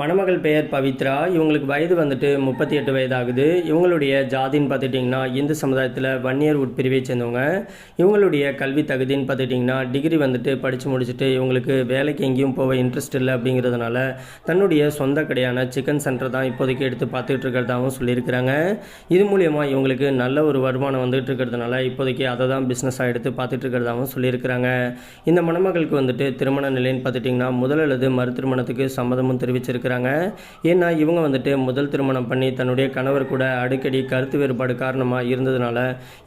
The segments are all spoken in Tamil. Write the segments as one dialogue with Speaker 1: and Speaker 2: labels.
Speaker 1: மணமகள் பெயர் பவித்ரா. இவங்களுக்கு வயது வந்துட்டு முப்பத்தி எட்டு வயதாகுது. இவங்களுடைய ஜாதின்னு பார்த்துட்டிங்கன்னா இந்து சமுதாயத்தில் வன்னியர் உட்பிரிவை சேர்ந்தவங்க. இவங்களுடைய கல்வி தகுதின்னு பார்த்துட்டிங்கன்னா டிகிரி வந்துட்டு படித்து முடிச்சுட்டு இவங்களுக்கு வேலைக்கு எங்கேயும் போக இன்ட்ரெஸ்ட் இல்லை அப்படிங்கிறதுனால தன்னுடைய சொந்த கடையான சிக்கன் சென்டர் தான் இப்போதைக்கு எடுத்து பார்த்துட்டு இருக்கிறதாகவும் சொல்லியிருக்கிறாங்க. இது மூலியமாக இவங்களுக்கு நல்ல ஒரு வருமானம் வந்துட்டு இருக்கிறதுனால இப்போதைக்கு அதை தான் பிஸ்னஸாக எடுத்து பார்த்துட்டு இருக்கிறதாகவும் சொல்லியிருக்கிறாங்க. இந்த மணமகளுக்கு வந்துட்டு திருமண நிலைன்னு பார்த்துட்டிங்கன்னா முதல் அல்லது மறு திருமணத்துக்கு சம்மதமும் தெரிவிச்சிருக்கிறாங்க. ஏன்னா இவங்க வந்துட்டு முதல் திருமணம் பண்ணி தன்னுடைய கணவர் கூட அடிக்கடி கருத்து வேறுபாடு காரணமாக இருந்ததுனால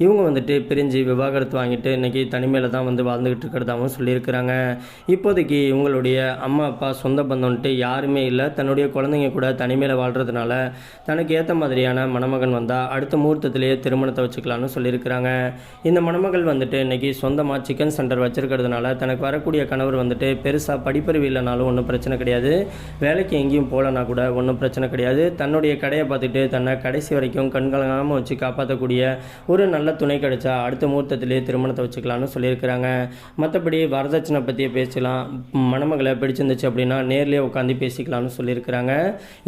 Speaker 1: இவங்க வந்துட்டு பிரிஞ்சு விவாகரத்து வாங்கிட்டு இன்னைக்கு தனிமையில் தான் வந்து வாழ்ந்துகிட்டு இருக்கிறதாகவும் சொல்லியிருக்கிறாங்க. இப்போதைக்கு இவங்களுடைய அம்மா அப்பா சொந்த பந்தம்ட்டு யாருமே இல்லை. தன்னுடைய குழந்தைங்க கூட தனிமையில் வாழ்கிறதுனால தனக்கு ஏற்ற மாதிரியான மணமகன் வந்தால் அடுத்த முகூர்த்தத்திலேயே திருமணத்தை வச்சுக்கலாம்னு சொல்லியிருக்கிறாங்க. இந்த மணமகள் வந்துட்டு இன்னைக்கு சொந்தமாக சிக்கன் சென்டர் வச்சுருக்கிறதுனால தனக்கு வரக்கூடிய கணவர் வந்துட்டு பெருசாக படிப்பறிவு இல்லைனாலும் ஒன்றும் பிரச்சனை கிடையாது. வேலைக்கு எங்கேயும் போகலன்னா கூட ஒன்றும் பிரச்சனை கிடையாது. தன்னுடைய கடையை பார்த்துட்டு தன்னை கடைசி வரைக்கும் கண்கலங்காமல் வச்சு காப்பாற்றக்கூடிய ஒரு நல்ல துணை கிடைச்சா அடுத்த முகூர்த்தத்திலேயே திருமணத்தை வச்சுக்கலாம்னு சொல்லியிருக்கிறாங்க. மற்றபடி வரதட்சணை பற்றியே பேசலாம். மணமகளை பிடிச்சிருந்துச்சு அப்படின்னா நேர்லேயே உட்காந்து பேசிக்கலாம்னு சொல்லியிருக்கிறாங்க.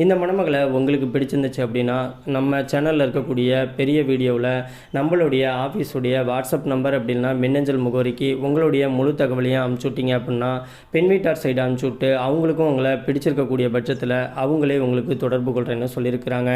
Speaker 1: இந்த மணமகளை உங்களுக்கு பிடிச்சிருந்துச்சு அப்படின்னா நம்ம சேனலில் இருக்கக்கூடிய பெரிய வீடியோவில் நம்மளுடைய ஆஃபீஸுடைய வாட்ஸ்அப் நம்பர் அப்படின்னா மின்னஞ்சல் முகவரிக்கு உங்களுடைய முழு தகவலையும் அனுப்பிச்சுட்டிங்க அப்படின்னா பெண் வீட்டார் சைடு அனுப்பிச்சு விட்டு அவங்களுக்கும் உங்களை பிடிச்சிருக்கக்கூடிய பட்சத்தில் அவங்களே உங்களுக்கு தொடர்பு கொள்கிறேன்னு சொல்லியிருக்கிறாங்க.